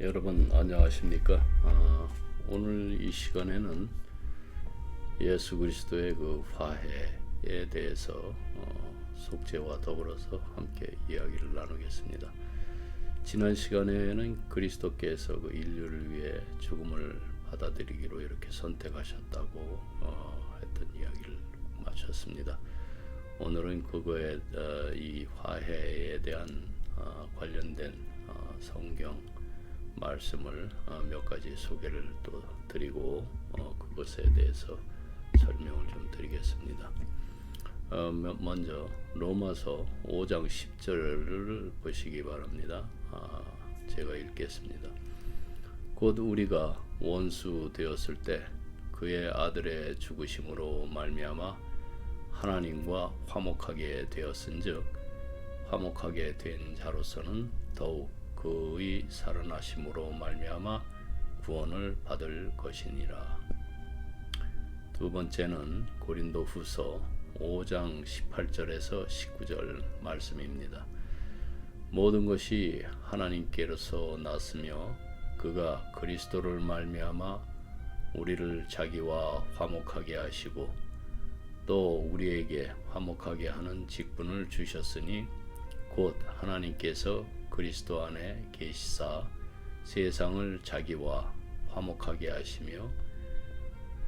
여러분 안녕하십니까? 아, 오늘 이 시간에는 예수 그리스도의 그 화해에 대해서 어, 속죄와 더불어서 함께 이야기를 나누겠습니다. 지난 시간에는 그리스도께서 그 인류를 위해 죽음을 받아들이기로 이렇게 선택하셨다고 어, 했던 이야기를 마쳤습니다. 오늘은 그거에 어, 이 화해에 대한 어, 관련된 어, 성경 말씀을 어, 몇 가지 소개를 또 드리고 어, 그것에 대해서 설명을 좀 드리겠습니다. 어, 며- 먼저 로마서 5장 10절을 보시기 바랍니다. 아, 제가 읽겠습니다. 곧 우리가 원수 되었을 때 그의 아들의 죽으심으로 말미암아 하나님과 화목하게 되었은즉 화목하게 된 자로서는 더욱 그의 살아나심으로 말미암아 구원을 받을 것이니라. 두 번째는 고린도후서 5장 18절에서 19절 말씀입니다. 모든 것이 하나님께로서 났으며 그가 그리스도를 말미암아 우리를 자기와 화목하게 하시고 또 우리에게 화목하게 하는 직분을 주셨으니 곧 하나님께서 그리스도 안에 계시사 세상을 자기와 화목하게 하시며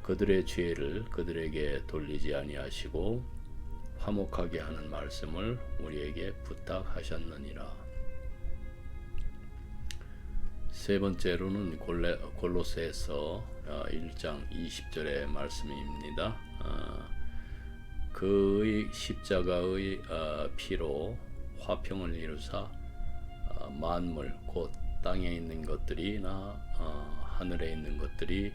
그들의 죄를 그들에게 돌리지 아니하시고 화목하게 하는 말씀을 우리에게 부탁하셨느니라. 세 번째로는 골레, 골로새서 어, 1장 20절의 말씀입니다. 어, 그의 십자가의 어, 피로 화평을 이루사 어, 만물 곧 땅에 있는 것들이나 어, 하늘에 있는 것들이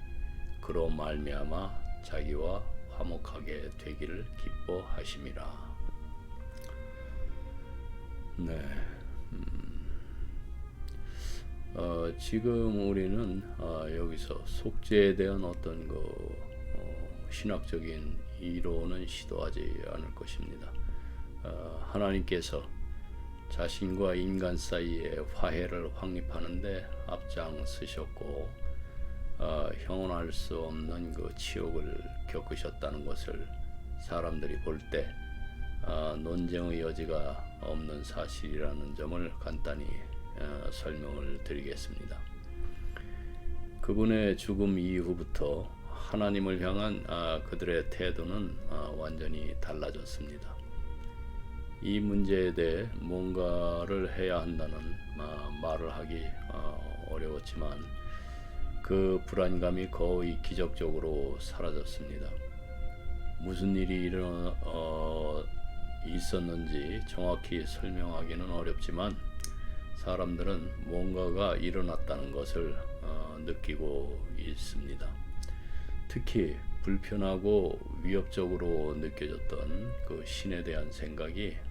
그로 말미암아 자기와 화목하게 되기를 기뻐하심이라. 네. 음, 어, 지금 우리는 어, 여기서 속죄에 대한 어떤 그 어, 신학적인 이론은 시도하지 않을 것입니다. 어, 하나님께서 자신과 인간 사이의 화해를 확립하는데 앞장서셨고 어, 형언할 수 없는 그 치욕을 겪으셨다는 것을 사람들이 볼때 어, 논쟁의 여지가 없는 사실이라는 점을 간단히 어, 설명을 드리겠습니다. 그분의 죽음 이후부터 하나님을 향한 아, 그들의 태도는 아, 완전히 달라졌습니다. 이 문제에 대해 뭔가를 해야 한다는 아, 말을 하기 어, 어려웠지만 그 불안감이 거의 기적적으로 사라졌습니다. 무슨 일이 일어나 어, 있었는지 정확히 설명하기는 어렵지만 사람들은 뭔가가 일어났다는 것을 어, 느끼고 있습니다. 특히 불편하고 위협적으로 느껴졌던 그 신에 대한 생각이 어,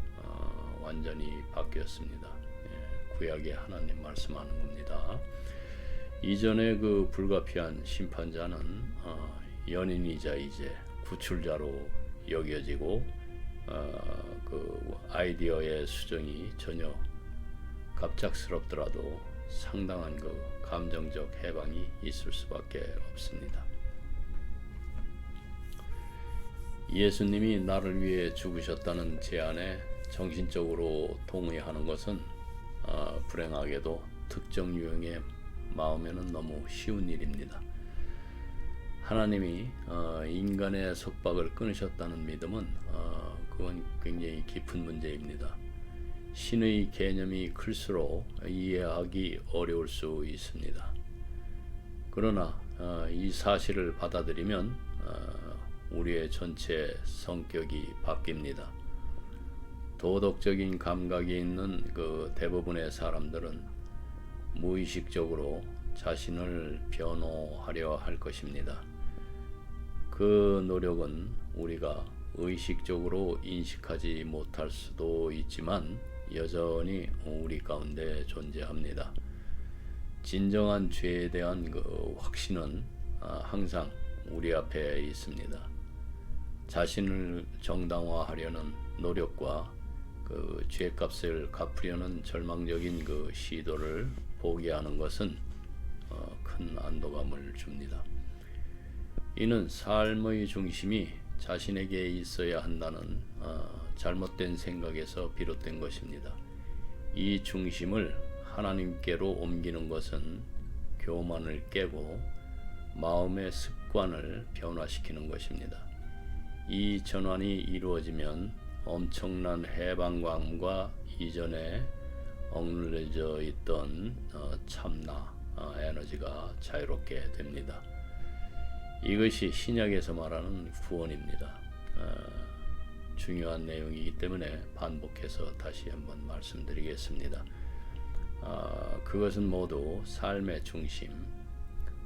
완전히 바뀌었습니다. 예, 구약의 하나님 말씀하는 겁니다. 이전에 그 불가피한 심판자는 어, 연인이자 이제 구출자로 여겨지고 어, 그 아이디어의 수정이 전혀 갑작스럽더라도 상당한 그 감정적 해방이 있을 수밖에 없습니다. 예수님이 나를 위해 죽으셨다는 제안에 정신적으로 동의하는 것은 어, 불행하게도 특정 유형의 마음에는 너무 쉬운 일입니다. 하나님이 어, 인간의 속박을 끊으셨다는 믿음은 어, 그건 굉장히 깊은 문제입니다. 신의 개념이 클수록 이해하기 어려울 수 있습니다. 그러나 어, 이 사실을 받아들이면 어, 우리의 전체 성격이 바뀝니다. 도덕적인 감각이 있는 그 대부분의 사람들은 무의식적으로 자신을 변호하려 할 것입니다. 그 노력은 우리가 의식적으로 인식하지 못할 수도 있지만 여전히 우리 가운데 존재합니다. 진정한 죄에 대한 그 확신은 아, 항상 우리 앞에 있습니다. 자신을 정당화하려는 노력과 그 죄값을 갚으려는 절망적인 그 시도를 포기하는 것은 어, 큰 안도감을 줍니다. 이는 삶의 중심이 자신에게 있어야 한다는 어, 잘못된 생각에서 비롯된 것입니다. 이 중심을 하나님께로 옮기는 것은 교만을 깨고 마음의 습관을 변화시키는 것입니다. 이 전환이 이루어지면 엄청난 해방감과 이전에 억눌려져 있던 어, 참나 어, 에너지가 자유롭게 됩니다. 이것이 신약에서 말하는 구원입니다. 어, 중요한 내용이기 때문에 반복해서 다시 한번 말씀드리겠습니다. 아, 그것은 모두 삶의 중심,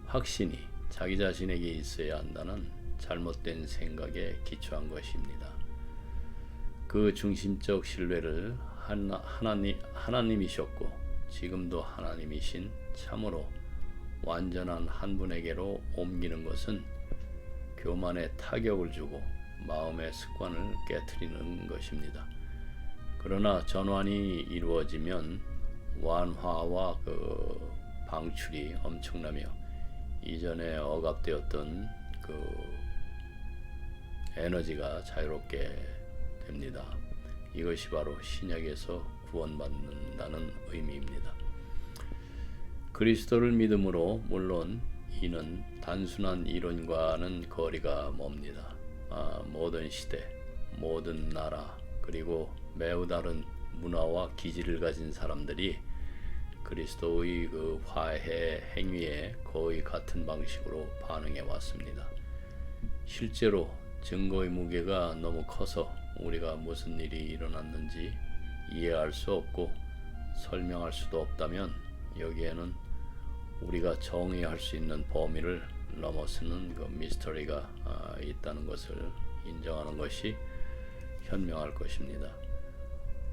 확신이 자기 자신에게 있어야 한다는 잘못된 생각에 기초한 것입니다. 그 중심적 신뢰를 하나, 하나님, 하나님이셨고 지금도 하나님이신 참으로 완전한 한 분에게로 옮기는 것은 교만에 타격을 주고 마음의 습관을 깨뜨리는 것입니다. 그러나 전환이 이루어지면 완화와 그 방출이 엄청나며 이전에 억압되었던 그 에너지가 자유롭게 됩니다. 이것이 바로 신약에서 구원받는다는 의미입니다. 그리스도를 믿음으로 물론 이는 단순한 이론과는 거리가 멉니다. 아, 모든 시대, 모든 나라, 그리고 매우 다른 문화와 기질을 가진 사람들이 그리스도의 그 화해 행위에 거의 같은 방식으로 반응해 왔습니다. 실제로 증거의 무게가 너무 커서 우리가 무슨 일이 일어났는지 이해할 수 없고 설명할 수도 없다면 여기에는 우리가 정의할 수 있는 범위를 넘어서는 그 미스터리가 아, 있다는 것을 인정하는 것이 현명할 것입니다.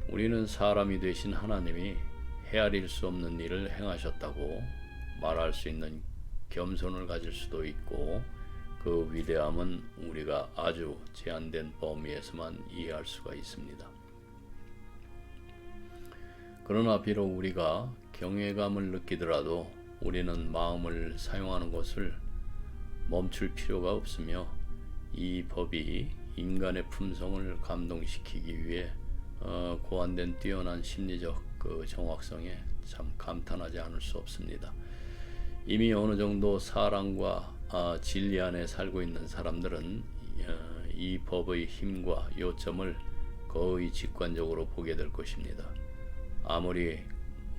우리는 사람이 되신 하나님이 헤아릴 수 없는 일을 행하셨다고 말할 수 있는 겸손을 가질 수도 있고 그 위대함은 우리가 아주 제한된 범위에서만 이해할 수가 있습니다. 그러나 비록 우리가 경외감을 느끼더라도 우리는 마음을 사용하는 것을 멈출 필요가 없으며 이 법이 인간의 품성을 감동시키기 위해 어, 고안된 뛰어난 심리적 그 정확성에 참 감탄하지 않을 수 없습니다. 이미 어느 정도 사랑과 아, 진리 안에 살고 있는 사람들은 어, 이 법의 힘과 요점을 거의 직관적으로 보게 될 것입니다. 아무리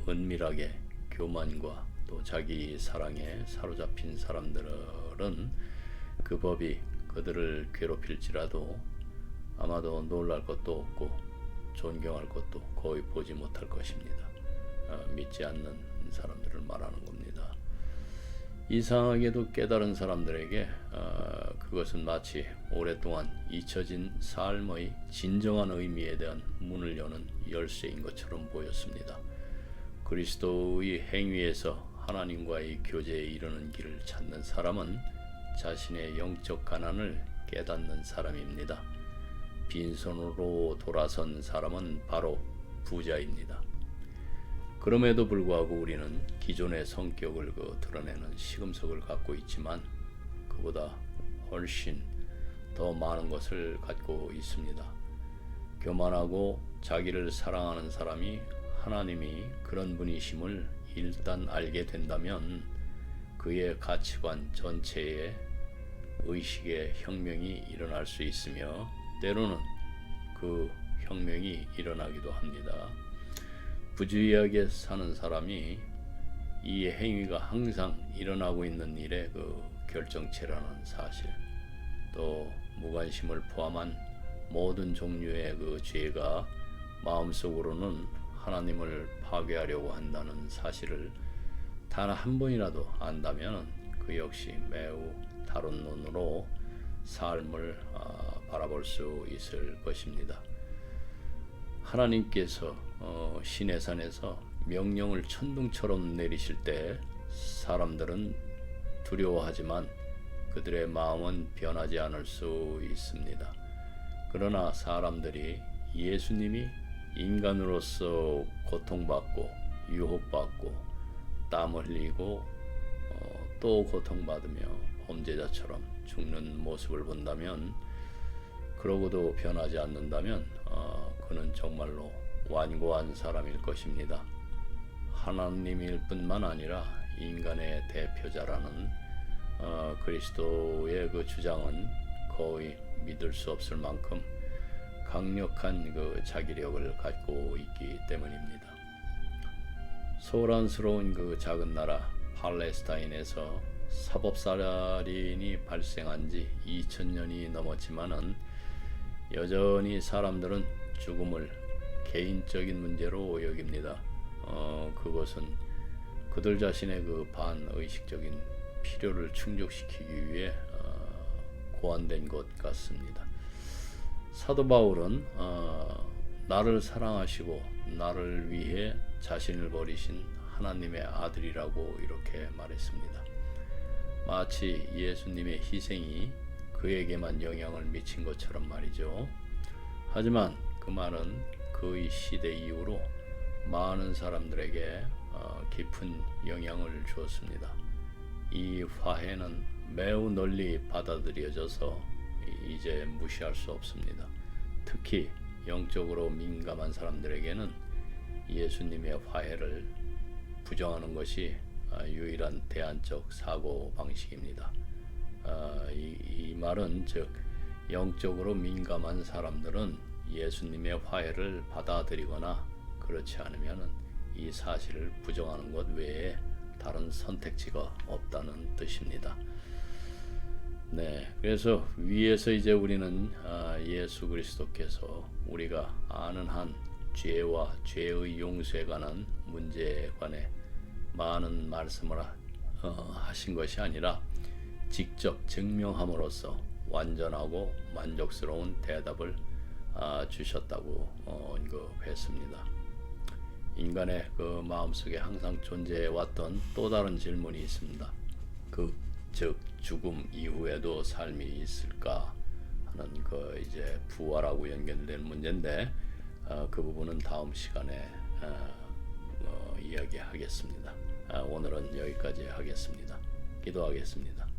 은밀하게 교만과 또 자기 사랑에 사로잡힌 사람들은 그 법이 그들을 괴롭힐지라도 아마도 놀랄 것도 없고 존경할 것도 거의 보지 못할 것입니다. 어, 믿지 않는 겁니다. 이상하게도 깨달은 사람들에게 어, 그것은 마치 오랫동안 잊혀진 삶의 진정한 의미에 대한 문을 여는 열쇠인 것처럼 보였습니다. 그리스도의 행위에서 하나님과의 교제에 이르는 길을 찾는 사람은 자신의 영적 가난을 깨닫는 사람입니다. 빈손으로 돌아선 사람은 바로 부자입니다. 그럼에도 불구하고 우리는 기존의 성격을 그 드러내는 시금석을 갖고 있지만 그보다 훨씬 더 많은 것을 갖고 있습니다. 교만하고 자기를 사랑하는 사람이 하나님이 그런 분이심을 일단 알게 된다면 그의 가치관 전체에 의식의 혁명이 일어날 수 있으며 때로는 그 혁명이 일어나기도 합니다. 부주의하게 사는 사람이 이 행위가 항상 일어나고 있는 일의 그 결정체라는 사실, 또 무관심을 포함한 모든 종류의 그 죄가 마음속으로는 하나님을 파괴하려고 한다는 사실을 단 한 번이라도 안다면 그 역시 매우 다른 눈으로 삶을 아, 바라볼 수 있을 것입니다. 하나님께서 어, 신의 산에서 명령을 천둥처럼 내리실 때 사람들은 두려워하지만 그들의 마음은 변하지 않을 수 있습니다. 그러나 사람들이 예수님이 인간으로서 고통받고 유혹받고 땀 흘리고 어, 또 고통받으며 범죄자처럼 죽는 모습을 본다면 그러고도 변하지 않는다면 어, 그는 정말로 완고한 사람일 것입니다. 하나님일 뿐만 아니라 인간의 대표자라는 어, 그리스도의 그 주장은 거의 믿을 수 없을 만큼 강력한 그 자기력을 갖고 있기 때문입니다. 소란스러운 그 작은 나라 팔레스타인에서 사법살인이 발생한 지 2000년이 넘었지만은 여전히 사람들은 죽음을 개인적인 문제로 여깁니다. 어, 그것은 그들 자신의 그 반의식적인 필요를 충족시키기 위해 어, 고안된 것 같습니다. 사도 바울은 어, 나를 사랑하시고 나를 위해 자신을 버리신 하나님의 아들이라고 이렇게 말했습니다. 마치 예수님의 희생이 그에게만 영향을 미친 것처럼 말이죠. 하지만 그 말은 그의 시대 이후로 많은 사람들에게 어, 깊은 영향을 주었습니다. 이 화해는 매우 널리 받아들여져서 이제 무시할 수 없습니다. 특히 영적으로 민감한 사람들에게는 예수님의 화해를 부정하는 것이 아, 유일한 대안적 사고 방식입니다. 아, 이, 이 말은 즉 영적으로 민감한 사람들은 예수님의 화해를 받아들이거나 그렇지 않으면은 이 사실을 부정하는 것 외에 다른 선택지가 없다는 뜻입니다. 네, 그래서 위에서 이제 우리는 아, 예수 그리스도께서 우리가 아는 한 죄와 죄의 용서에 관한 문제에 관해 많은 말씀을 하- 어, 하신 것이 아니라 직접 증명함으로써 완전하고 만족스러운 대답을 아, 주셨다고 어, 언급했습니다. 인간의 그 마음속에 항상 존재해 왔던 또 다른 질문이 있습니다. 그 즉 죽음 이후에도 삶이 있을까 하는 그 이제 부활하고 연결된 문제인데 어, 그 부분은 다음 시간에 어, 어, 이야기하겠습니다. 아, 오늘은 여기까지 하겠습니다. 기도하겠습니다.